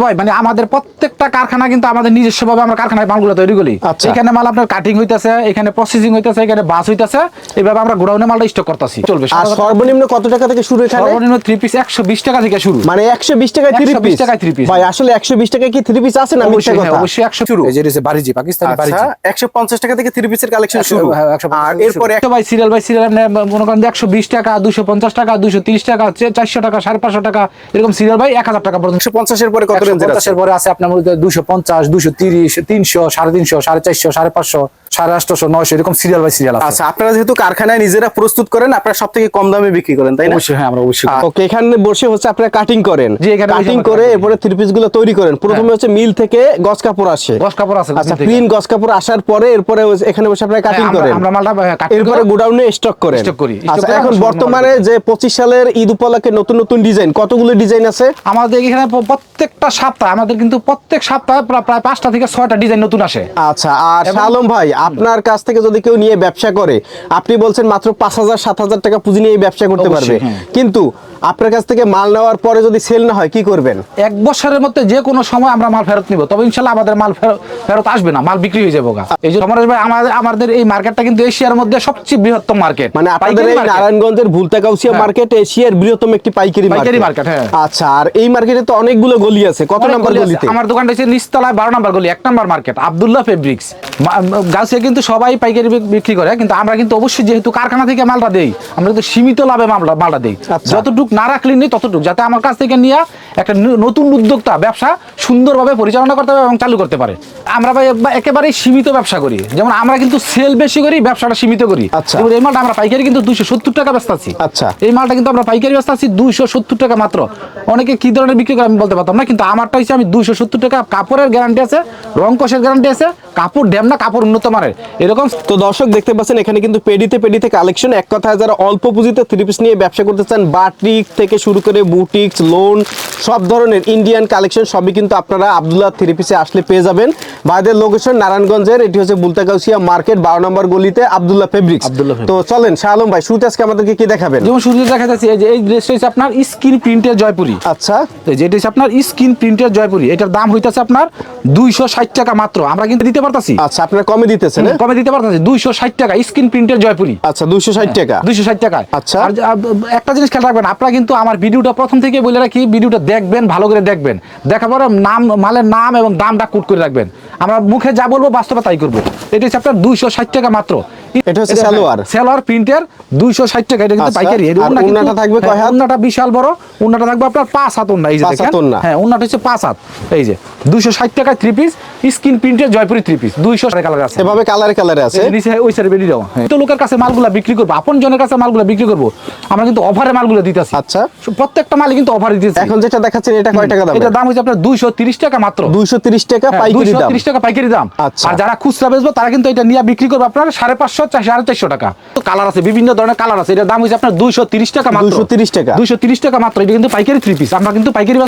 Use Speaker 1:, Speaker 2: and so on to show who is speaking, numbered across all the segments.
Speaker 1: ভাই মানে আমাদের প্রত্যেকটা কারখানা কিন্তু আমাদের নিজস্ব ভাবে আমরা কারখানায় মালগুলো তৈরি করি।
Speaker 2: আচ্ছা।
Speaker 1: এখানে মাল আপনার কাটিং হইতেছে এখানে প্রসেসিং হইতেছে এখানে বাস হইতেছে এইভাবে আমরা গোডাউনে মালটা স্টক করতেছি। চলবে।
Speaker 2: আর সর্বনিম্ন কত টাকা থেকে শুরু এখানে?
Speaker 1: সর্বনিম্ন থ্রি পিস একশো বিশ টাকা থেকে শুরু।
Speaker 2: মানে একশো বিশ টাকায় থ্রি
Speaker 1: 120
Speaker 2: পিস
Speaker 1: টাকায় three piece।
Speaker 2: ভাই আসলে একশো বিশ টাকায় কি থ্রি পিস আছে না মিথ্যা
Speaker 1: অবশ্যই হ্যাঁ,
Speaker 2: কথা
Speaker 1: অবশ্যই একশো শুরু। এই যে রয়েছে বাড়িজি পাকিস্তানি বাড়িজি
Speaker 2: আচ্ছা একশো পঞ্চাশ টাকা থেকে থ্রি পিসের কালেকশন শুরু।
Speaker 1: হ্যাঁ,
Speaker 2: আর এরপরে
Speaker 1: একশো বাই সিরিয়াল বাই সিরিয়াল মনে করেন একশো বিশ টাকা দুশো পঞ্চাশ টাকা দুশো তিরিশ টাকা চারশো টাকা সাড়ে পাঁচশো টাকা এরকম সিরিয়াল বাই এক হাজার টাকা পর্যন্ত।
Speaker 2: একশো পঞ্চাশের পরে কত
Speaker 1: পঞ্চাশের পরে আছে আপনার মধ্যে দুশো পঞ্চাশ দুশো তিরিশ তিনশো সাড়ে তিনশো সাড়ে চারশো সাড়ে পাঁচশো। সাড়ে নয়শো এরকম সিরিয়াল বাই সিরিয়াল আছে।
Speaker 2: আচ্ছা আপনারা যেহেতু কারখানায় নিজেরা প্রস্তুত করেন আপনারা সব থেকে কম দামে বিক্রি করেন তাই না?
Speaker 1: অবশ্যই হ্যাঁ আমরা অবশ্যই
Speaker 2: ওকে এখানে বসে হচ্ছে আপনারা কাটিং করেন।
Speaker 1: জি, এখানে
Speaker 2: কাটিং করে এরপরে থ্রি পিসগুলো তৈরি করেন। প্রথমে
Speaker 1: হ্যাঁ।
Speaker 2: হচ্ছে মিল থেকে কাপড় আসে।
Speaker 1: গস কাপড় আছে
Speaker 2: আচ্ছা। প্রিন্ট কাপড় আসার পরে এরপরে এখানে বসে আপনারা কাটিং
Speaker 1: হ্যাঁ,
Speaker 2: করেন।
Speaker 1: আমরা মালটা হ্যাঁ,
Speaker 2: এরপরে গোডাউনে স্টক করেন।
Speaker 1: Stock করি।
Speaker 2: আচ্ছা এখন বর্তমানে যে পঁচিশ সালের ঈদ উপলক্ষে নতুন নতুন ডিজাইন কতগুলো ডিজাইন আছে?
Speaker 1: আমাদের এখানে প্রত্যেকটা সপ্তাহে আমাদের কিন্তু প্রত্যেক সপ্তাহে প্রা- প্রায় পাঁচটা থেকে ছয়টা ডিজাইন নতুন আসে।
Speaker 2: আচ্ছা আর শালম ভাই আপনার কাছ থেকে যদি কেউ নিয়ে ব্যবসা করে আপনি বলছেন মাত্র পাঁচ হাজার সাত হাজার টাকা পুঁজি নিয়ে ব্যবসা করতে পারবে
Speaker 1: হ্যাঁ।
Speaker 2: কিন্তু আপনার কাছ থেকে মাল নেওয়ার পরে যদি সেল না হয় কি করবেন?
Speaker 1: এক বছরের মধ্যে যে কোনো সময় আমরা মাল ফেরত নিব তবে ইনশাল্লাহ আমাদের মাল ফেরত আসবে না মাল বিক্রি হয়ে যাবে এই যে সমরেশ ভাই আমাদের আমাদের এই মার্কেটটা কিন্তু এশিয়ার মধ্যে সবচেয়ে বৃহত্তম মার্কেট।
Speaker 2: মানে আপনাদের এই নারায়ণগঞ্জের ভুলতাকাউসিয়া
Speaker 1: হ্যাঁ।
Speaker 2: মার্কেট এশিয়ার বৃহত্তম একটি পাইকারি
Speaker 1: পাইকারি
Speaker 2: মার্কেট
Speaker 1: হ্যাঁ।
Speaker 2: আচ্ছা আর এই মার্কেটে তো অনেকগুলো গলি আছে। কত নাম্বার গলিতে?
Speaker 1: আমার দোকানটা হচ্ছে নিচতলায় বারো নাম্বার গলি এক নাম্বার মার্কেট আবদুল্লাহ ফেব্রিক্স গাছে কিন্তু সবাই পাইকারি বিক্রি করে কিন্তু আমরা কিন্তু অবশ্যই যেহেতু কারখানা থেকে মালটা দেই আমরা কিন্তু সীমিত লাভে মালটা মালটা দেই।
Speaker 2: আচ্ছা।
Speaker 1: যতটুক না রাখলে নেই ততটুক যাতে আমার কাছ থেকে নিয়ে একটা নতুন উদ্যোক্তা ব্যবসা সুন্দরভাবে পরিচালনা করতে পারে এবং চালু করতে পারে। আমরা ভাই একবার- একেবারেই সীমিত ব্যবসা করি। যেমন আমরা কিন্তু সেল বেশি করি ব্যবসাটা সীমিত করি।
Speaker 2: আচ্ছা।
Speaker 1: এই মালটা আমরা পাইকারি কিন্তু দুইশো সত্তর টাকা ব্যস্ত আছি।
Speaker 2: আচ্ছা।
Speaker 1: এই মালটা কিন্তু আমরা পাইকারি ব্যস্ত আছি দুইশো সত্তর টাকা মাত্র। অনেকে কি ধরনের বিক্রি করে আমি বলতে পারতাম না কিন্তু আমারটা হচ্ছে আমি দুইশো সত্তর টাকা কাপড়ের গ্যারান্টি আছে রং কষের গ্যারান্টি আছে কাপড় ড্যাম না কাপড় উন্নত মানের। এরকম
Speaker 2: তো দর্শক দেখতে পাচ্ছেন এখানে কিন্তু পেডিতে পেডিতে কালেকশন এক কথায় যারা অল্প পুঁজিতে থ্রি পিস নিয়ে ব্যবসা করতে চান বাটিক থেকে শুরু করে বুটিক্স লোন সব ধরনের ইন্ডিয়ান কালেকশন সবই কিন্তু আপনারা আবদুল্লাহ থ্রি পিসে আসলে পেয়ে যাবেন। ভাইদের লোকেশন নারায়ণগঞ্জের এটি হচ্ছে বুলতাকাউসিয়া মার্কেট বারো নম্বর গলিতে আবদুল্লাহ ফেব্রিক্স তো চলেন শাহ আলম ভাই শুরুতে আজকে আমাদেরকে কি দেখাবেন?
Speaker 1: যেমন শুরুতে দেখা যাচ্ছে এই যে এই ড্রেসটা হচ্ছে আপনার স্কিন প্রিন্টের জয়পুরি।
Speaker 2: আচ্ছা।
Speaker 1: যেটা হচ্ছে আপনার স্কিন প্রিন্টের জয়পুরি। এটার দাম হইতেছে আপনার দুইশো ষাট টাকা মাত্র। আমরা কিন্তু দিতে পারতাছি।
Speaker 2: আচ্ছা আপনারা কমে দিতেছেন হ্যাঁ?
Speaker 1: কমে দিতে পারতাছি। দুইশো ষাট টাকা স্কিন প্রিন্টের জয়পুরি।
Speaker 2: আচ্ছা দুইশো ষাট টাকা।
Speaker 1: দুইশো ষাট টাকায়
Speaker 2: আচ্ছা।
Speaker 1: আর একটা জিনিস খেয়াল রাখবেন আপনারা কিন্তু আমার ভিডিওটা প্রথম থেকে বলে রাখি, ভিডিওটা দেখবেন, ভালো করে দেখবেন। দেখার পরে নাম, মালের নাম এবং দামটা কুট করে রাখবেন। আমরা মুখে যা বলব বাস্তবে তাই করব। এটি হচ্ছে আপনার দুইশো ষাট টাকা মাত্র।
Speaker 2: কালার
Speaker 1: হ্যাঁ, হ্যাঁ, হ্যাঁ, আছে। লোকের কাছে মালগুলা বিক্রি করব আপন জনের কাছে মালগুলা বিক্রি করব আমরা কিন্তু অফারে মালগুলা দিতে
Speaker 2: আচ্ছা।
Speaker 1: প্রত্যেকটা মালে কিন্তু অফার দিতে
Speaker 2: এখন যেটা দেখাচ্ছেন এটা কয় টাকা দাম?
Speaker 1: এটা দাম হচ্ছে আপনার 230 টাকা মাত্র।
Speaker 2: 230 টাকা পাইকারি দাম।
Speaker 1: টাকা পাইকারি দাম। আর যারা খুচরা বেচবো তারা কিন্তু এটা নিয়ে বিক্রি করবে আপনার 550 চারশো চারশো টাকা। তো কালার আছে বিভিন্ন ধরনের কালার আছে। এটার দাম হয়েছে আপনার দুইশো তিরিশ টাকা
Speaker 2: তিরিশ টাকা।
Speaker 1: তিরিশ টাকা মাত্র। এটা কিন্তু পাইকারি থ্রি পিস আমরা কিন্তু পাইকারি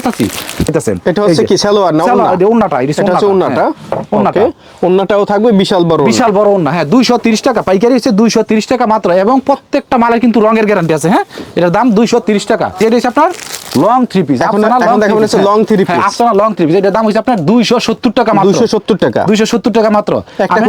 Speaker 1: সত্তর টাকা দুইশো সত্তর টাকা। মাত্র।
Speaker 2: একটা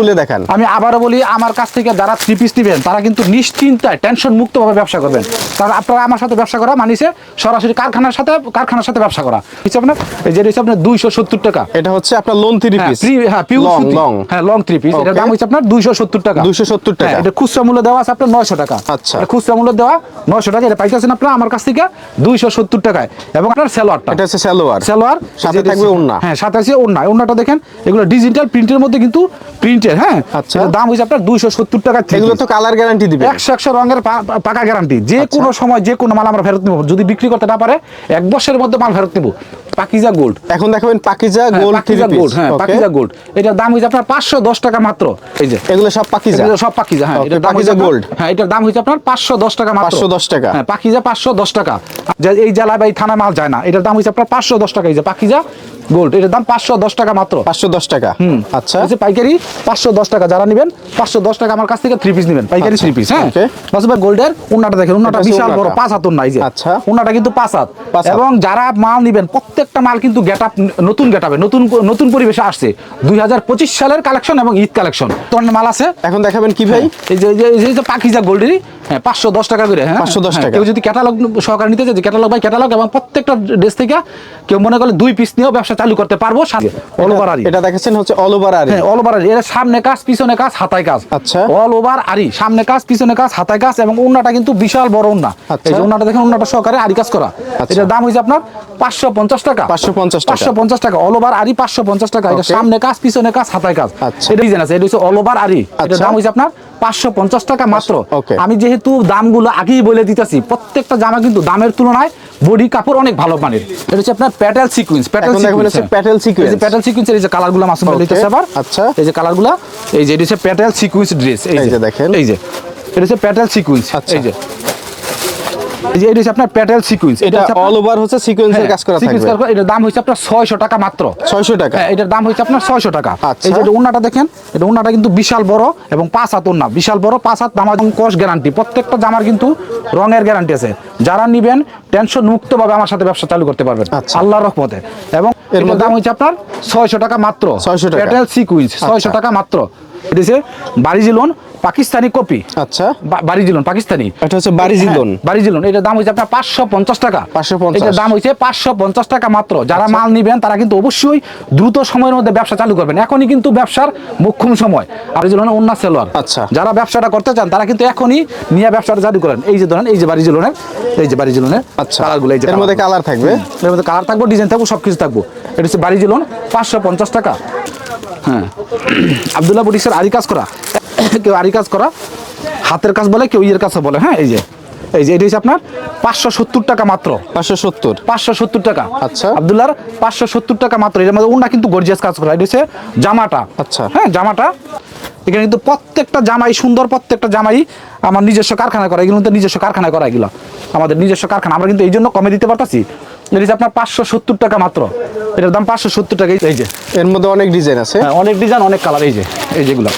Speaker 1: আমি আবারও বলি আমার কাছ থেকে যারা থ্রি পিস নেবেন তারা কিন্তু নিশ্চিন্তায় টেনশন মুক্ত ভাবে ব্যবসা করবেন কারণ আপনারা আমার সাথে ব্যবসা করা মানিছে সরাসরি কারখানার সাথে কারখানার সাথে ব্যবসা করা হচ্ছে আপনার এই যে হচ্ছে আপনার দুইশো সত্তর টাকা
Speaker 2: এটা হচ্ছে আপনার লোন থ্রি পিস
Speaker 1: হ্যাঁ,
Speaker 2: লং। লং
Speaker 1: হ্যাঁ, long three piece। এটার দাম হচ্ছে আপনার 270 টাকা।
Speaker 2: 270 টাকা।
Speaker 1: হ্যাঁ, এটা খুচরা মূল্য দেওয়া আছে আপনার 900 টাকা।
Speaker 2: আচ্ছা।
Speaker 1: খুচরা মূল্য দেওয়া 900 টাকা। এটা পাইতেছেন আপনারা আমার কাছ থেকে 270 টাকায়। এবং আপনার সালোয়ারটা।
Speaker 2: এটা হচ্ছে সালোয়ার
Speaker 1: সালোয়ার,
Speaker 2: সাথে থাকবে ওড়না।
Speaker 1: হ্যাঁ, সাথে আছে ওড়না। ওড়নাটা দেখেন, এগুলো ডিজিটাল প্রিন্টের মধ্যে কিন্তু প্রিন্টের হ্যাঁ
Speaker 2: আচ্ছা।
Speaker 1: দাম হচ্ছে আপনার 270 টাকা
Speaker 2: এগুলো তো কালার গ্যারান্টি দিবে।
Speaker 1: একশো একশো রঙের পাকা গ্যারান্টি যে
Speaker 2: আচ্ছা।
Speaker 1: কোনো সময় যে কোনো মাল আমরা ফেরত নেব। যদি বিক্রি করতে না পারে এক বছরের মধ্যে মাল ফেরত নেব। পাকিজা গোল্ড
Speaker 2: এখন দেখাবেন পাকিজা
Speaker 1: হ্যাঁ,
Speaker 2: গোল্ড
Speaker 1: পাকিজা গোল্ড হ্যাঁ পাকিজা গোল্ড এটার দাম আপনার পাঁচশো দশ টাকা মাত্র। এই যে।
Speaker 2: এগুলো সব পাকিজা।
Speaker 1: এগুলো সব পাকিজা হ্যাঁ দাম
Speaker 2: পাকিজা gold।
Speaker 1: হ্যাঁ এটার দাম হচ্ছে আপনার পাঁচশো দশ টাকা মাত্র।
Speaker 2: 510 টাকা।
Speaker 1: হ্যাঁ পাকিজা পাঁচশো দশ টাকা। এই জেলা বা এই থানা মাল যায় না। এটার দাম হচ্ছে আপনার পাঁচশো দশ টাকা। এই যে পাকিজা গোল্ড এটার দাম পাঁচশো দশ টাকা মাত্র।
Speaker 2: পাঁচশো দশ টাকা। আচ্ছা।
Speaker 1: হচ্ছে পাইকারি পাঁচশো দশ টাকা যারা নেবেন পাঁচশো দশ টাকা আমার কাছ থেকে থ্রি পিস নেবেন। পাইকারি থ্রি পিস হ্যাঁ. বাস ভাই গোল্ডের উন্নাটা দেখেন উন্নাটা বিশাল বড় পাঁচ হাতুন নাই যে।
Speaker 2: আচ্ছা।
Speaker 1: উন্নাটা কিন্তু পাঁচ হাত। এবং যারা মাল নেবেন প্রত্যেকটা মাল কিন্তু গেট আপ নতুন গেট আপে নতুন নতুন পরিবেশে আসছে। দুই হাজার পঁচিশ সালের কালেকশন এবং ঈদ কালেকশন তোমার মাল আছে?
Speaker 2: এখন দেখাবেন কি ভাই?
Speaker 1: এই যে এই যে- এই গোল্ডেরই হ্যাঁ পাঁচশো দশ টাকা করে হ্যাঁ
Speaker 2: 510
Speaker 1: হ্যাঁ,
Speaker 2: টাকা।
Speaker 1: কেউ যদি ক্যাটালগ সহকারে নিতে চায় ক্যাটালগ বাই ক্যাটালগ এবং প্রত্যেকটা ড্রেস থেকে কেউ মনে করলে দুই পিস নিয়েও ব্যবসা চালু করতে পারব অল ওভার আরি
Speaker 2: এটা দেখাচ্ছেন হচ্ছে অল ওভার আর
Speaker 1: হ্যাঁ অল ওভার আরি এর সামনে কাজ পিছনে কাজ হাতায় কাজ
Speaker 2: আচ্ছা।
Speaker 1: অল ওভার আরি সামনে কাজ পিছনে কাজ হাতায় কাজ এবং উন্নাটা কিন্তু বিশাল বড় উন্না
Speaker 2: আচ্ছা।
Speaker 1: এই যে উন্নাটা দেখেন উন্নাটা সহকারে আরি কাজ করা
Speaker 2: আচ্ছা।
Speaker 1: এটার দাম হয়েছে আপনার পাঁচশো পঞ্চাশ টাকা
Speaker 2: 550 টাকা।
Speaker 1: পাঁচশো পঞ্চাশ টাকা অল ওভার আরি পাঁচশো পঞ্চাশ টাকা এটা সামনে কাজ পিছনে কাজ হাতায় কাজ
Speaker 2: আচ্ছা।
Speaker 1: এটা ডিজাইন আছে এটা হচ্ছে অল ওভার আরি এটার। দাম হয়েছে আপনার পাঁচশো পঞ্চাশ টাকা মাত্র. আমি যেহেতু দামগুলো আগেই বলে দিতেছি প্রত্যেকটা জামা কিন্তু দামের তুলনায় বডি কাপড় অনেক ভালো মানের এটা হচ্ছে আপনার petal sequence petal
Speaker 2: sequence petal হচ্ছে petal sequence।
Speaker 1: এই যে প্যাটেল সিকুয়েন্সের এই যে কালারগুলো মাসুম ভাই দিতেছে আবার
Speaker 2: আচ্ছা।
Speaker 1: এই যে কালারগুলো এই যে এটা হচ্ছে প্যাটেল সিকুয়েন্স ড্রেস
Speaker 2: এই যে দেখেন।
Speaker 1: এই যে এটা হচ্ছে প্যাটেল সিকুয়েন্স
Speaker 2: আচ্ছা।
Speaker 1: এই যে যে এটা আপনার প্যাটেল সিকুয়েন্স
Speaker 2: এটা অল ওভার হচ্ছে সিকোয়েন্সের কাজ করা থাকবে।
Speaker 1: এটার দাম হচ্ছে আপনার ছয়শো টাকা মাত্র।
Speaker 2: 600 টাকা।
Speaker 1: হ্যাঁ এটার দাম হচ্ছে আপনার ছয়শো টাকা।
Speaker 2: আচ্ছা।
Speaker 1: এই যে এটা দেখেন এটা কিন্তু বিশাল বড় এবং পাঁচ হাত বিশাল বড় পাঁচ হাত কস গ্যারান্টি প্রত্যেকটা জামার কিন্তু রঙের গ্যারান্টি আছে। যারা নিবেন টেনশন মুক্ত ভাবে আমার সাথে ব্যবসা চালু করতে পারবেন।
Speaker 2: আচ্ছা।
Speaker 1: আল্লাহর রহমতে। এবং এর দাম হচ্ছে আপনার ছয়শো টাকা মাত্র।
Speaker 2: 600 টাকা।
Speaker 1: পেটেল সিকুইন্স ছয়শো টাকা মাত্র। এটা হচ্ছে বারিজিলন পাকিস্তানি কপি।
Speaker 2: আচ্ছা।
Speaker 1: বারিজিলন পাকিস্তানি।
Speaker 2: এটা হচ্ছে বাড়ি
Speaker 1: জিলন বাড়ি জিলন এটা দাম হচ্ছে আপনার পাঁচশো পঞ্চাশ টাকা।
Speaker 2: 550
Speaker 1: এটা দাম পাঁচশো পঞ্চাশ টাকা মাত্র। যারা
Speaker 2: আচ্ছা।
Speaker 1: মাল নিবেন তারা কিন্তু অবশ্যই দ্রুত সময়ের মধ্যে ব্যবসা চালু করবেন। এখনই কিন্তু ব্যবসার মোক্ষম সময়। বারিজিলন অন্য সেলোয়ার।
Speaker 2: আচ্ছা।
Speaker 1: যারা ব্যবসাটা করতে চান তারা কিন্তু এখনই নিয়ে ব্যবসাটা চালু করেন। এই যে ধরেন এই যে বারিজিলনের এই যে বারিজিলনের
Speaker 2: আচ্ছা।
Speaker 1: কালারগুলো এই যে
Speaker 2: এর মধ্যে
Speaker 1: কালার
Speaker 2: থাকবে?
Speaker 1: এর মধ্যে কালার থাকব ডিজাইন থাকব সব কিছু থাকব। এটা হচ্ছে বারিজিলন পাঁচশো পঞ্চাশ টাকা। হ্যাঁ। আবদুল্লাহ বুটিক্সের আরি কাজ করা। কেউ আরি কাজ করা হাতের কাজ বলে কেউ ইয়ের কাজ বলে হ্যাঁ এই যে এই যে এটা হচ্ছে আপনার পাঁচশো সত্তর টাকা মাত্র।
Speaker 2: পাঁচশো সত্তর?
Speaker 1: পাঁচশো সত্তর টাকা।
Speaker 2: আচ্ছা।
Speaker 1: আবদুল্লার পাঁচশো সত্তর টাকা মাত্র। এর মধ্যে ওনা কিন্তু গর্জিয়াস কাজ করা। এটা হচ্ছে জামাটা।
Speaker 2: আচ্ছা।
Speaker 1: হ্যাঁ জামাটা। এখানে কিন্তু প্রত্যেকটা জামাই সুন্দর প্রত্যেকটা জামাই আমার নিজস্ব কারখানা করা। এগুলো নিজস্ব কারখানা করা এগুলো। আমাদের নিজস্ব কারখানা। আমরা কিন্তু এই জন্য কমে দিতে পারতাছি। এটা হচ্ছে আপনার পাঁচশো সত্তর টাকা মাত্র। এটার দাম পাঁচশো সত্তর টাকা। এই যে।
Speaker 2: এর মধ্যে অনেক ডিজাইন আছে।
Speaker 1: হ্যাঁ অনেক ডিজাইন অনেক কালার এই যে এই যেগুলো।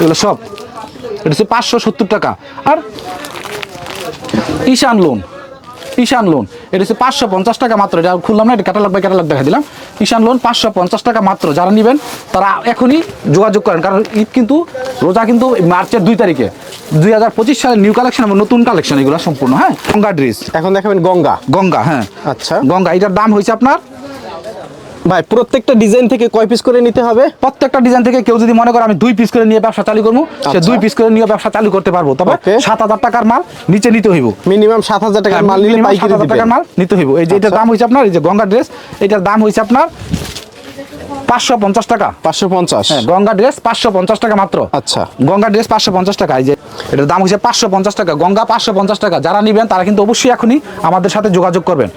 Speaker 1: এগুলো সব। এটা হচ্ছে পাঁচশো সত্তর টাকা। আর ঈশান লোন ঈশান লোন এটা হচ্ছে পাঁচশো পঞ্চাশ টাকা মাত্র। এটা খুললাম না এটা ক্যাটালগ বাই ক্যাটালগ দেখা দিলাম। ঈশান লোন পাঁচশো পঞ্চাশ টাকা মাত্র। যারা নেবেন তারা এখনই যোগাযোগ করেন। কারণ ঈদ কিন্তু রোজা কিন্তু মার্চের দুই তারিখে। দুই হাজার পঁচিশ সালের নিউ কালেকশন এবং নতুন কালেকশন এগুলো সম্পূর্ণ হ্যাঁ? গঙ্গা ড্রেস
Speaker 2: এখন দেখাবেন গঙ্গা।
Speaker 1: গঙ্গা হ্যাঁ।
Speaker 2: আচ্ছা।
Speaker 1: গঙ্গা এটার দাম হয়েছে আপনার
Speaker 2: ভাই প্রত্যেকটা ডিজাইন থেকে কয় পিস করে নিতে হবে?
Speaker 1: প্রত্যেকটা ডিজাইন থেকে কেউ যদি মনে করে আমি দুই পিস করে নিয়ে ব্যবসা চালু করব সে
Speaker 2: আচ্ছা।
Speaker 1: দুই পিস করে নিয়ে ব্যবসা চালু করতে পারব। তবে. সাত হাজার টাকার মাল নিচে নিতে হইব।
Speaker 2: মিনিমাম সাত হাজার টাকার মাল নিলে পাইকারি
Speaker 1: 7,000 টাকার মাল নিতে হইব। এই যে এটার
Speaker 2: আচ্ছা।
Speaker 1: দাম হয়েছে আপনার এই যে গঙ্গা ড্রেস এটার দাম হয়েছে আপনার পাঁচশো পঞ্চাশ টাকা।
Speaker 2: পাঁচশো পঞ্চাশ।
Speaker 1: হ্যাঁ গঙ্গা ড্রেস পাঁচশো পঞ্চাশ টাকা মাত্র।
Speaker 2: আচ্ছা।
Speaker 1: গঙ্গা ড্রেস পাঁচশো পঞ্চাশ টাকা। এই যে এটার দাম হচ্ছে পাঁচশো পঞ্চাশ টাকা। গঙ্গা পাঁচশো পঞ্চাশ টাকা। যারা নিবেন তারা কিন্তু অবশ্যই এখনই আমাদের সাথে যোগাযোগ করবেন।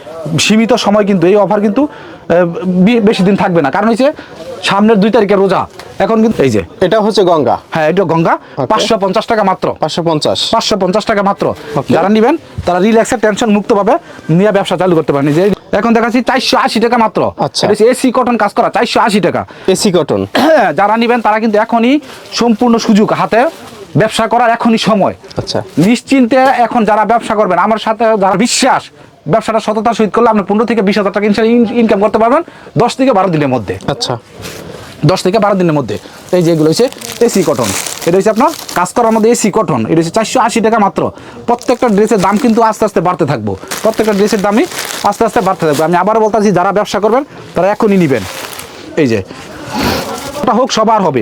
Speaker 1: সীমিত সময় কিন্তু এই অফার কিন্তু বেশি দিন থাকবে না। কারণ হচ্ছে সামনের দুই তারিখে রোজা। এখন কিন্তু এই যে।
Speaker 2: এটা হচ্ছে গঙ্গা।
Speaker 1: হ্যাঁ এটা গঙ্গা। পাঁচশো পঞ্চাশ টাকা মাত্র।
Speaker 2: পাঁচশো পঞ্চাশ।
Speaker 1: পাঁচশো পঞ্চাশ টাকা মাত্র। যারা নিবেন তারা রিল্যাক্সের টেনশন মুক্ত ভাবে নিয়ে ব্যবসা চালু করতে পারেন। যে এখন দেখাচ্ছি চারশো আশি টাকা মাত্র।
Speaker 2: আচ্ছা।
Speaker 1: এসি কটন কাজ করা চারশো আশি টাকা।
Speaker 2: এসি কটন
Speaker 1: যারা নিবেন তারা কিন্তু এখনই সম্পূর্ণ সুযোগ হাতে ব্যবসা করার এখনই সময়।
Speaker 2: আচ্ছা।
Speaker 1: নিশ্চিন্তে এখন যারা ব্যবসা করবেন আমার সাথে যারা বিশ্বাস ব্যবসাটা সততার সহিত করলে আপনি পনেরো থেকে বিশ হাজার টাকা ইনকাম করতে পারবেন দশ থেকে বারো দিনের মধ্যে।
Speaker 2: আচ্ছা।
Speaker 1: দশ থেকে বারো দিনের মধ্যে। এই যে এগুলো হচ্ছে এসি কটন এটা হচ্ছে আপনার কাজ করার মধ্যে এসি কটন এটা হচ্ছে চারশো আশি টাকা মাত্র। প্রত্যেকটা ড্রেসের দাম কিন্তু আস্তে আস্তে বাড়তে থাকব। প্রত্যেকটা ড্রেসের দামই আস্তে আস্তে বাড়তে থাকবে। আমি আবার বলতেছি যারা ব্যবসা করবেন তারা এখনই নেবেন। এই যে ওটা হোক সবার হবে।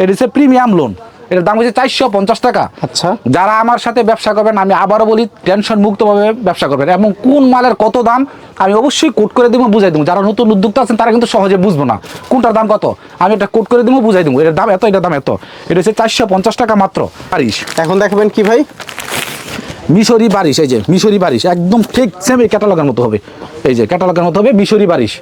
Speaker 1: এটা হচ্ছে প্রিমিয়াম লোন এটার দাম হচ্ছে চারশো পঞ্চাশ টাকা।
Speaker 2: আচ্ছা।
Speaker 1: যারা আমার সাথে ব্যবসা করবেন আমি আবারও বলি টেনশন মুক্তভাবে ব্যবসা করবেন। এবং কোন মালের কত দাম আমি অবশ্যই কোট করে দেবো বুঝাই দেবো। যারা নতুন উদ্যোক্তা আছেন তারা কিন্তু সহজে বুঝব না কোনটার দাম কত। আমি এটা কোট করে দেবো বুঝাই দেবো। এটার দাম এত এটার দাম এত। এটা হচ্ছে চারশো পঞ্চাশ টাকা মাত্র। বারিশ।
Speaker 2: এখন দেখাবেন কি ভাই?
Speaker 1: মিশরি বারিশ এই যে মিশরি বারিশ একদম ঠিক সেম এই ক্যাটালগের মতো হবে। এই যে ক্যাটালগের মতো হবে মিশরি বারিশ।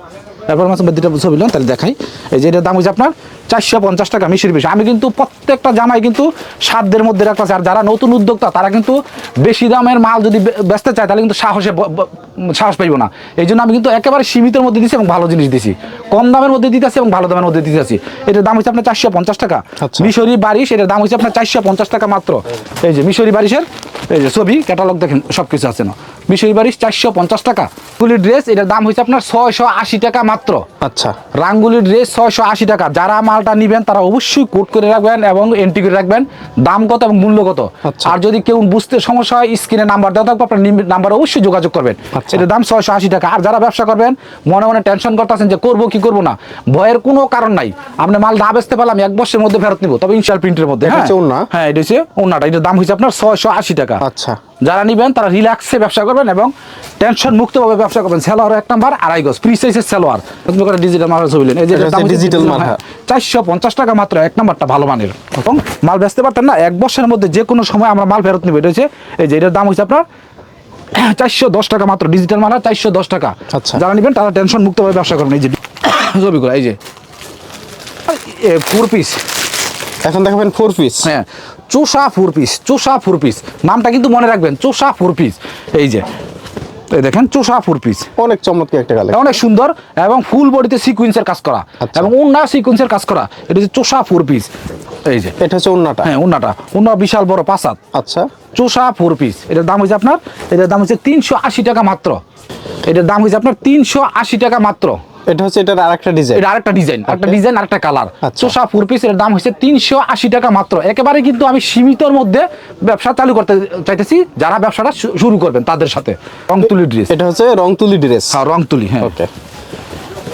Speaker 1: এরপর মাছ দুটা ছবি তাহলে দেখাই। এই যে এটার দাম হচ্ছে আপনার চারশো পঞ্চাশ টাকা মিশির বেশি আমি কিন্তু প্রত্যেকটা জামাই কিন্তু সাধ্যের মধ্যে রাখতেছি আর যারা নতুন উদ্যোক্তা তারা কিন্তু বেশি দামের মাল যদি বেচতে চায় তাহলে কিন্তু সাহসে সাহস পাইব না। এই জন্য আমি কিন্তু একেবারে সীমিতের মধ্যে দিচ্ছি এবং ভালো জিনিস দিছি। কম দামের মধ্যে দিতেছি এবং ভালো দামের মধ্যে দিতে দিতেছি। এটার দাম হচ্ছে আপনার চারশো পঞ্চাশ টাকা।
Speaker 2: আচ্ছা।
Speaker 1: মিশরি বারিশ এটার দাম হচ্ছে আপনার চারশো পঞ্চাশ টাকা মাত্র। এই যে মিশরি বারিশের এই যে ছবি ক্যাটালগ দেখেন সব কিছু আছে না। মিশরি বারিশ চারশো পঞ্চাশ টাকা। ফুলি ড্রেস এটার দাম হচ্ছে আপনার ছয়শো আশি টাকা মাত্র।
Speaker 2: আচ্ছা।
Speaker 1: রাঙ্গুলি ড্রেস ছয়শো আশি টাকা। যারা মালটা নিবেন তারা অবশ্যই কোট করে রাখবেন এবং এন্ট্রি করে রাখবেন দাম কত এবং মূল্য কত।
Speaker 2: আচ্ছা।
Speaker 1: আর যদি কেউ বুঝতে সমস্যা হয় স্ক্রিনে নাম্বার দেওয়া থাকবে আপনার নাম্বার অবশ্যই যোগাযোগ করবেন।
Speaker 2: আচ্ছা।
Speaker 1: এটার দাম ছয়শো আশি টাকা। আর যারা ব্যবসা করবেন মনে মনে টেনশন করতেছেন যে করব কি করব না। ভয়ের কোনো কারণ নাই। আপনি মাল না বেচতে পারলাম এক বছরের মধ্যে ফেরত নিবো। তবে ইনশাল প্রিন্টের মধ্যে
Speaker 2: এটা
Speaker 1: হ্যাঁ? হ্যাঁ এটা হচ্ছে ওনাটা এটার দাম হয়েছে আপনার ছয়শো আশি টাকা।
Speaker 2: আচ্ছা।
Speaker 1: যারা নিবেন তারা রিল্যাক্সে ব্যবসা করবেন এবং টেনশন মুক্তভাবে ব্যবসা করবেন। সেলোয়ার এক নাম্বার আড়াই গজ। প্রি সাইজের সেলোয়ার করে ডিজিটাল মাল ছবি নেন। এই যে
Speaker 2: digital মাল,
Speaker 1: মাল,
Speaker 2: হ্যাঁ।
Speaker 1: চারশো পঞ্চাশ টাকা মাত্র এক নাম্বারটা ভালো মানের। এবং মাল বেচতে পারতেন না এক বছরের মধ্যে যে কোনো সময় আমরা মাল ফেরত নিব। এটা হচ্ছে এই যে এটার দাম হচ্ছে আপনার চারশো দশ টাকা মাত্র ডিজিটাল মাল চারশো দশ টাকা।
Speaker 2: আচ্ছা।
Speaker 1: যারা নিবেন তারা টেনশন মুক্তভাবে ব্যবসা করবেন। এই যে ছবিগুলো এই যে। ফোর পিস
Speaker 2: এখন দেখাবেন ফোর পিস
Speaker 1: হ্যাঁ। চোষা ফোর পিস চোষা ফোর পিস নামটা কিন্তু মনে রাখবেন চোষা ফোর পিস এই যে এই দেখেন চোষা ফোর পিস
Speaker 2: অনেক চমৎকার একটা কালেকশন
Speaker 1: অনেক সুন্দর এবং ফুল বডিতে সিকুয়েন্সের কাজ করা
Speaker 2: আচ্ছা।
Speaker 1: এবং উন্না সিকুয়েন্সের কাজ করা। এটা হচ্ছে চোষা ফোর পিস এই যে।
Speaker 2: এটা হচ্ছে ওন্নাটা
Speaker 1: হ্যাঁ উন্নাটা উন্না বিশাল বড় পাসাদ।
Speaker 2: আচ্ছা।
Speaker 1: চোষা ফোর পিস এটার দাম হচ্ছে আপনার এটার দাম হচ্ছে তিনশো আশি টাকা মাত্র। এটার দাম হচ্ছে আপনার তিনশো আশি টাকা মাত্র।
Speaker 2: এটা হচ্ছে এটার আরেকটা ডিজাইন
Speaker 1: এটা আরেকটা ডিজাইন আরেকটা ডিজাইন আরেকটা কালার। চোষা ফোর পিস এর দাম হচ্ছে তিনশো আশি টাকা মাত্র। একেবারে কিন্তু আমি সীমিতর মধ্যে ব্যবসা চালু করতে চাইতেছি যারা ব্যবসাটা শুরু করবেন তাদের সাথে। রং তুলি ড্রেস
Speaker 2: এটা হচ্ছে রং তুলি ড্রেস
Speaker 1: হ্যাঁ রং তুলি হ্যাঁ।
Speaker 2: ওকে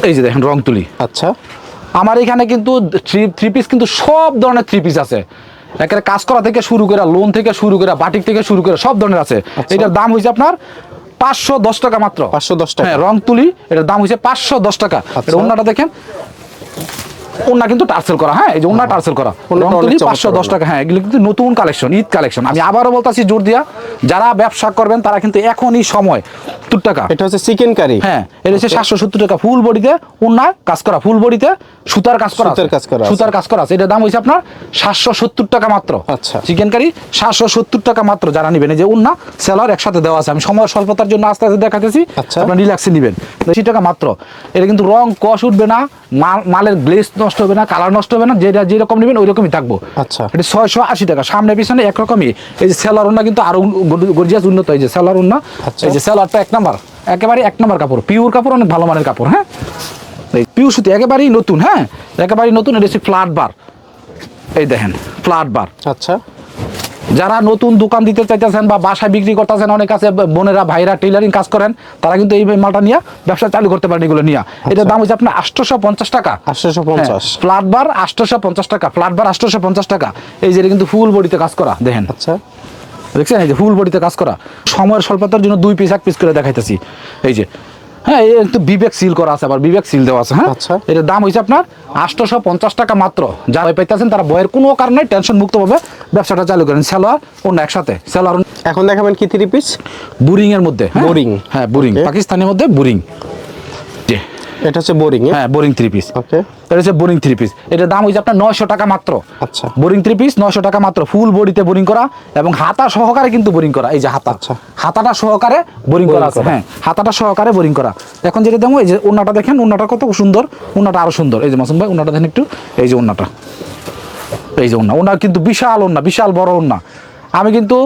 Speaker 1: এই যে দেখেন রং তুলি
Speaker 2: আচ্ছা।
Speaker 1: আমার এখানে কিন্তু থ্রি থ্রি পিস কিন্তু সব ধরনের থ্রি পিস আছে। একেবারে কাজ করা থেকে শুরু করে লোন থেকে শুরু করে বাটিক থেকে শুরু করে সব ধরনের আছে।
Speaker 2: আচ্ছা।
Speaker 1: এটার দাম হয়েছে আপনার পাঁচশো দশ টাকা মাত্র।
Speaker 2: 510 টাকা।
Speaker 1: হ্যাঁ রং তুলি এটার দাম হয়েছে পাঁচশো দশ টাকা।
Speaker 2: আচ্ছা।
Speaker 1: এটা অন্যটা দেখেন ওনা কিন্তু টার্সেল করা হ্যাঁ এই যে ওনা টার্সেল করা। পাঁচশো দশ টাকা হ্যাঁ এগুলো কিন্তু নতুন কালেকশন ঈদ কালেকশন আমি আবারও বলতেছি জোর দিয়া যারা ব্যবসা করবেন তারা কিন্তু এখনই সময়। সত্তর টাকা।
Speaker 2: এটা হচ্ছে চিকেন কারি
Speaker 1: হ্যাঁ এটা হচ্ছে সাতশো সত্তর টাকা ফুল বডিতে উন্না কাজ করা ফুল বডিতে সুতার কাজ করা
Speaker 2: সুতার। কাজ করা।
Speaker 1: সুতার কাজ করা আছে। এটার দাম হয়েছে আপনার সাতশো সত্তর টাকা মাত্র।
Speaker 2: আচ্ছা।
Speaker 1: চিকেন কারি সাতশো সত্তর টাকা মাত্র যারা নেবেন। এই যে উন্না সেলার একসাথে দেওয়া আছে। আমি সময় স্বল্পতার জন্য আস্তে আস্তে দেখাতেছি।
Speaker 2: আচ্ছা।
Speaker 1: আপনার রিল্যাক্সে নেবেন। বেশি টাকা মাত্র। এটা কিন্তু রং কষ উঠবে না মালের গ্লেস নষ্ট হবে না কালার নষ্ট হবে না যেটা যেরকম নেবেন ওই রকমই থাকব।
Speaker 2: আচ্ছা।
Speaker 1: এটা ছয়শো আশি টাকা সামনে পিছনে একরকমই। এই যে সেলার উন্না কিন্তু আরও গর্জিয়াস উন্নত এই যে সেলার উন্না
Speaker 2: আচ্ছা।
Speaker 1: এই যে সেলারটা এক নাম্বার একেবারে এক নাম্বার কাপড় পিওর কাপড় অনেক ভালো মানের কাপড় হ্যাঁ? এই পিওর সুতি একেবারেই নতুন হ্যাঁ? একেবারেই নতুন এটা হচ্ছে ফ্ল্যাট বার। এই দেখেন ফ্ল্যাট বার।
Speaker 2: আচ্ছা।
Speaker 1: যারা নতুন দোকান দিতে চাইতেছেন বা বাসায় বিক্রি করতেছেন অনেক আছে বোনেরা ভাইরা টেইলারিং কাজ করেন তারা কিন্তু এই মালটা নিয়ে ব্যবসা চালু করতে পারেন এগুলো নিয়ে। এটার দাম হচ্ছে আপনার আটশোশো পঞ্চাশ টাকা।
Speaker 2: আটশোশো পঞ্চাশ।
Speaker 1: ফ্ল্যাট বার আটশোশো পঞ্চাশ টাকা ফ্ল্যাট বার আটশোশো পঞ্চাশ টাকা। এই যে কিন্তু ফুল বডিতে কাজ করা দেখেন।
Speaker 2: আচ্ছা।
Speaker 1: দেখছেন? এই যে ফুল বডিতে কাজ করা। সময়ের স্বল্পতার জন্য দুই পিস এক পিস করে দেখাইতেছি। এই যে হ্যাঁ এই একটু বিবেক সিল করা আছে আবার বিবেক সিল দেওয়া আছে হ্যাঁ?
Speaker 2: আচ্ছা।
Speaker 1: এটার দাম হয়েছে আপনার আটশোশো পঞ্চাশ টাকা মাত্র। যারা পাইতেছেন তারা বয়ের কোনো কারণে টেনশন মুক্তভাবে ব্যবসাটা চালু করেন। সেলোয়ার অন্য একসাথে। সেলোয়ার
Speaker 2: এখন দেখাবেন কি থ্রি পিস
Speaker 1: বুরিং এর মধ্যে হ্যাঁ?
Speaker 2: বোরিং।
Speaker 1: হ্যাঁ বোরিং। পাকিস্তানের মধ্যে বুরিং।
Speaker 2: এটা হচ্ছে বোরিং
Speaker 1: হ্যাঁ? বোরিং থ্রি পিস
Speaker 2: ওকে
Speaker 1: এটা হচ্ছে বোরিং থ্রি পিস এটার দাম হয়েছে আপনার নয়শো টাকা মাত্র।
Speaker 2: আচ্ছা।
Speaker 1: বোরিং থ্রি পিস নয়শো টাকা মাত্র। ফুল বডিতে বোরিং করা এবং হাতা সহকারে কিন্তু বোরিং করা। এই যে হাতা।
Speaker 2: আচ্ছা।
Speaker 1: হাতাটা সহকারে বোরিং করা আছে। হ্যাঁ হাতাটা সহকারে বোরিং করা। এখন যেটা দেখো এই যে উন্নাটা দেখেন উন্নাটা কত সুন্দর উন্নাটা আরও সুন্দর। এই যে মাসুম ভাই উন্নাটা দেখেন একটু। এই যে উন্নাটা এই যে উন্না উন্না কিন্তু বিশাল উন্না বিশাল বড় উন্না আমি কিন্তু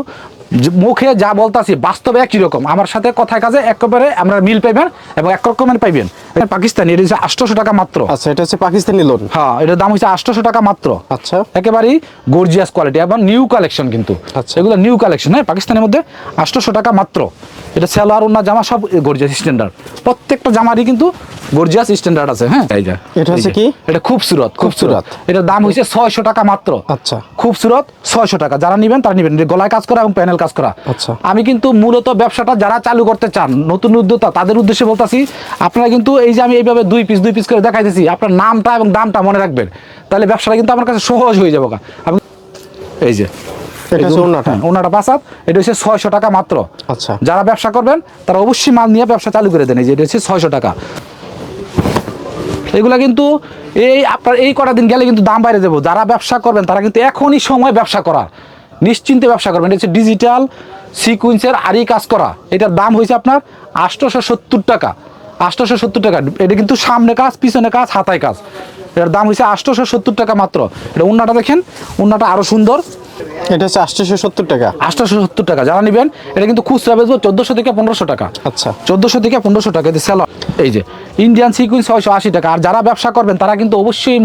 Speaker 1: মুখে যা বলতাছি বাস্তবে একই রকম। আমার সাথে কথায় কাজে একেবারে আমরা মিল পাইবেন এবং এক রকমের পাইবেন। এটা পাকিস্তানি এটা হচ্ছে আটশোশো টাকা মাত্র।
Speaker 2: আচ্ছা এটা হচ্ছে পাকিস্তানি লোন
Speaker 1: হ্যাঁ এটার দাম হচ্ছে আটশোশো টাকা মাত্র।
Speaker 2: আচ্ছা।
Speaker 1: একেবারেই গর্জিয়াস কোয়ালিটি এবং নিউ কালেকশন কিন্তু।
Speaker 2: আচ্ছা।
Speaker 1: এগুলো নিউ কালেকশন হ্যাঁ পাকিস্তানের মধ্যে আটশোশো টাকা মাত্র। এটা সেলোয়ার ওনা জামা সব গর্জিয়াস স্ট্যান্ডার্ড প্রত্যেকটা জামারই কিন্তু গর্জিয়াস স্ট্যান্ডার্ড আছে হ্যাঁ। এই যে,
Speaker 2: এটা হচ্ছে কি?
Speaker 1: এটা খুবসুরত খুবসুরত
Speaker 2: খুবসুরত।
Speaker 1: এটার দাম হচ্ছে ছয়শো টাকা মাত্র।
Speaker 2: আচ্ছা।
Speaker 1: খুবসুরত ছয়শো টাকা। যারা নেবেন তারা নেবেন। গলায় কাজ করা এবং প্যানেল কাজ করা।
Speaker 2: আচ্ছা।
Speaker 1: আমি কিন্তু মূলত ব্যবসাটা যারা চালু করতে চান নতুন উদ্যোক্তা তাদের উদ্দেশ্যে বলতাছি আপনারা কিন্তু এই যে আমি এইভাবে দুই পিস দুই পিস করে দেখাইতেছি আপনার নামটা এবং দামটা মনে রাখবেন। তাহলে ব্যবসাটা কিন্তু আমার কাছে সহজ হয়ে যাবে। আমি এই যে। হ্যাঁ, ওড়নাটা পাসাত এটা হচ্ছে ছয়শো টাকা মাত্র।
Speaker 2: আচ্ছা।
Speaker 1: যারা ব্যবসা করবেন তারা অবশ্যই মাল নিয়ে ব্যবসা চালু করে দেন। এই যে এটা হচ্ছে ছয়শো টাকা। এগুলা কিন্তু এই আপনার এই কটা দিন গেলে কিন্তু দাম বাইরে যাব। যারা ব্যবসা করবেন তারা কিন্তু এখনই সময় ব্যবসা করার। নিশ্চিন্তে ব্যবসা করবেন। এটা হচ্ছে ডিজিটাল সিকুয়েন্সের আরই কাজ করা। এটার দাম হয়েছে আপনার আটশোশো সত্তর টাকা। আটশোশো সত্তর টাকা। এটা কিন্তু সামনে কাজ, পিছনে কাজ, হাতায় কাজ। এটার দাম হয়েছে আটশোশো সত্তর টাকা মাত্র। এটা উন্নাটা দেখেন, উন্নাটা আরও সুন্দর।
Speaker 2: এটা হচ্ছে আটশোশো সত্তর টাকা।
Speaker 1: আটশোশো সত্তর টাকা যারা নেবেন এটা কিন্তু খুচরা বেচবো চোদ্দোশো থেকে পনেরোশো টাকা।
Speaker 2: আচ্ছা।
Speaker 1: চোদ্দোশো থেকে পনেরোশো টাকা যে সেল এই যে ইন্ডিয়ান সিকুইন ছয়শো আশি টাকা আর যারা ব্যবসা করবেন তারা কিন্তু অবশ্যই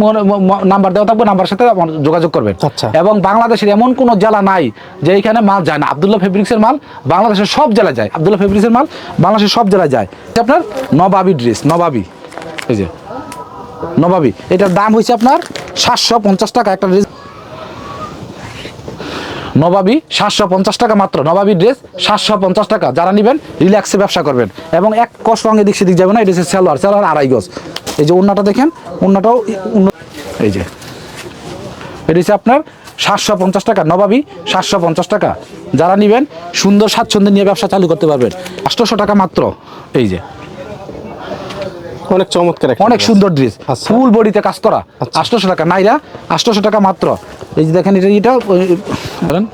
Speaker 1: নাম্বার দেওয়া থাকবে নাম্বার সাথে যোগাযোগ করবেন।
Speaker 2: আচ্ছা।
Speaker 1: এবং বাংলাদেশের এমন কোনো জেলা নাই যে এইখানে মাল যায় না। আবদুল্লাহ ফেব্রিক্সের মাল বাংলাদেশের সব জেলায় যায়। আবদুল্লাহ ফেব্রিক্সের মাল বাংলাদেশের সব জেলায় যায়। এটা আপনার নবাবি ড্রেস নবাবি। এই যে নবাবি। এটার দাম হয়েছে আপনার সাতশো পঞ্চাশ টাকা একটা ড্রেস নবাবি সাতশো পঞ্চাশ টাকা মাত্র নবাবি ড্রেস সাতশো পঞ্চাশ টাকা। যারা নেবেন রিল্যাক্সে ব্যবসা করবেন। এবং এক কষ রঙে দিক সেদিক যাবে না, এটা হচ্ছে সালোয়ার সালোয়ার আড়াই গজ। এই যে অন্যটা দেখেন অন্যটাও এই যে। এটা হচ্ছে আপনার সাতশো পঞ্চাশ টাকা, নবাবি সাতশো পঞ্চাশ টাকা। যারা নেবেন, সুন্দর স্বাচ্ছন্দ্য নিয়ে ব্যবসা চালু করতে পারবেন। আটশোশো টাকা মাত্র, এই যে।
Speaker 2: অনেক চমৎকার
Speaker 1: অনেক সুন্দর ড্রেস। ফুল বডিতে কাজ করা।
Speaker 2: আচ্ছা।
Speaker 1: আটশোশো টাকা। নাইরা আটশোশো টাকা মাত্র। এই যে দেখেন এটা এটা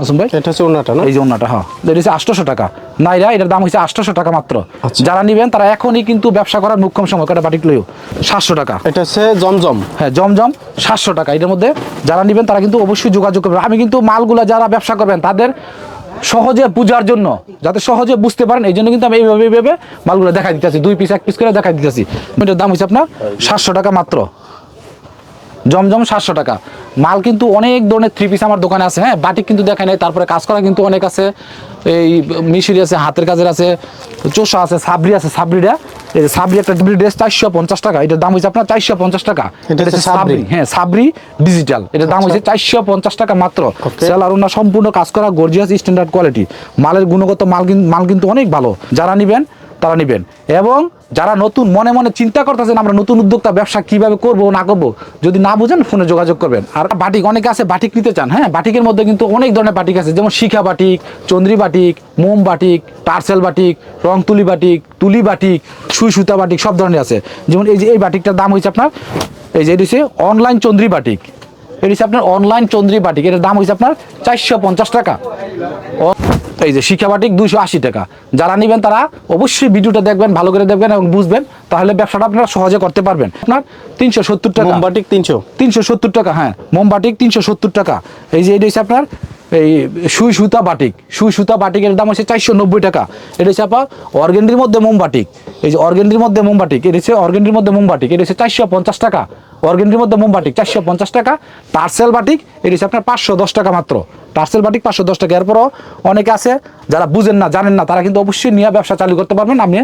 Speaker 1: আসুন ভাই।
Speaker 2: এটা হচ্ছে ওনাটা না?
Speaker 1: এই যে ওনাটা হ্যাঁ। এটা হচ্ছে আটশোশো টাকা। নাইরা এটার দাম হচ্ছে আটশোশো টাকা মাত্র।
Speaker 2: আচ্ছা।
Speaker 1: যারা নেবেন তারা এখনই কিন্তু ব্যবসা করার মুখ্যম সময়। কটা বাটিক লইও? সাতশো টাকা।
Speaker 2: এটা হচ্ছে জমজম।
Speaker 1: হ্যাঁ জমজম সাতশো টাকা। এটার মধ্যে যারা নেবেন তারা কিন্তু অবশ্যই যোগাযোগ করবেন। আমি কিন্তু মালগুলা যারা ব্যবসা করবেন তাদের সহজে পূজার জন্য, যাতে সহজে বুঝতে পারেন, এই জন্য কিন্তু আমি এইভাবে এইভাবে মালগুলো দেখা দিতেছি, দুই পিস এক পিস করে দেখা দিতেছি। এটার দাম হচ্ছে আপনার সাতশো টাকা মাত্র। জমজম সাতশো টাকা। মাল কিন্তু অনেক ধরনের থ্রি পিস আমার দোকানে আছে হ্যাঁ বাটিক কিন্তু দেখা নেই, তারপরে কাজ করা কিন্তু অনেক আছে, এই মিশরি আছে, হাতের কাজের আছে, চোষা আছে, সাবরি আছে, সাবরিটা এই যে সাবরি একটা ড্রেস চারশো পঞ্চাশ টাকা। এটার দাম হচ্ছে আপনার চারশো পঞ্চাশ টাকা।
Speaker 2: এটা হচ্ছে সাবরি।
Speaker 1: হ্যাঁ সাবরি ডিজিটাল এটার দাম হচ্ছে চারশো পঞ্চাশ টাকা মাত্র. সেলার ওনার সম্পূর্ণ কাজ করা গর্জিয়াস স্ট্যান্ডার্ড কোয়ালিটি মালের গুণগত মাল কিন্তু মাল কিন্তু অনেক ভালো। যারা নেবেন তারা নেবেন। এবং যারা নতুন মনে মনে চিন্তা করতেছেন আমরা নতুন উদ্যোক্তা ব্যবসা কীভাবে করব, না করব, যদি না বুঝেন ফোনে যোগাযোগ করবেন। আর বাটিক, অনেকে আছে বাটিক নিতে চান হ্যাঁ? বাটিকের মধ্যে কিন্তু অনেক ধরনের বাটিক আছে, যেমন শিখা বাটিক, চন্দ্রী বাটিক, মোম বাটিক, টার্সেল বাটিক রং তুলি বাটিক তুলি বাটিক, সুই সুতা বাটিক, সব ধরনের আছে। যেমন এই যে এই বাটিকটার দাম হয়েছে আপনার, এই যে এটি অনলাইন চন্দ্রী বাটিক। এটি আপনার অনলাইন চন্দ্রী বাটিক, এটার দাম হয়েছে আপনার চারশো পঞ্চাশ টাকা। এই যে শিক্ষা বাটিক দুইশো আশি টাকা। যারা নেবেন তারা অবশ্যই ভিডিওটা দেখবেন ভালো করে দেখবেন এবং বুঝবেন তাহলে ব্যবসাটা আপনারা সহজে করতে পারবেন। আপনার তিনশো সত্তর টাকা।
Speaker 2: মোমবাটিক তিনশো।
Speaker 1: তিনশো সত্তর টাকা হ্যাঁ মোমবাটিক তিনশো সত্তর টাকা। এই যে এটা হচ্ছে আপনার এই সুই সুতা বাটিক। সুই সুতা বাটিকের দাম হচ্ছে চারশো নব্বই টাকা। এটা হচ্ছে আপনার অর্গেন্ডির মধ্যে মোমবাটিক এই যে অর্গেন্ডির মধ্যে মোমবাটিক এটা হচ্ছে অর্গেন্ডির মধ্যে মোমবাটিক এটা হচ্ছে চারশো পঞ্চাশ টাকা। অর্গেন্ডির মধ্যে মোমবাটিক চারশো পঞ্চাশ টাকা। টার্সেল বাটিক এটা হচ্ছে আপনার পাঁচশো দশ টাকা মাত্র। টার্সেল বাটিক পাঁচশো দশ টাকা। এরপরও অনেকে আছে যারা বুঝেন না, জানেন না, তারা কিন্তু অবশ্যই নিয়ে ব্যবসা চালু করতে পারবেন। আপনি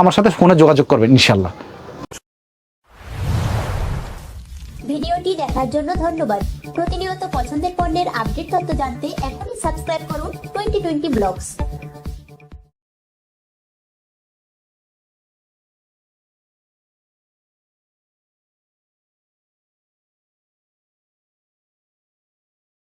Speaker 1: আমার সাথে ফোনে যোগাযোগ করবেন ইনশাল্লাহ
Speaker 3: ভিডিওটি দেখার জন্য ধন্যবাদ। প্রতিনিয়ত পছন্দের পণ্যের আপডেট তথ্য জানতে এখনই সাবস্ক্রাইব করুন টোয়েন্টি টোয়েন্টি ব্লগস।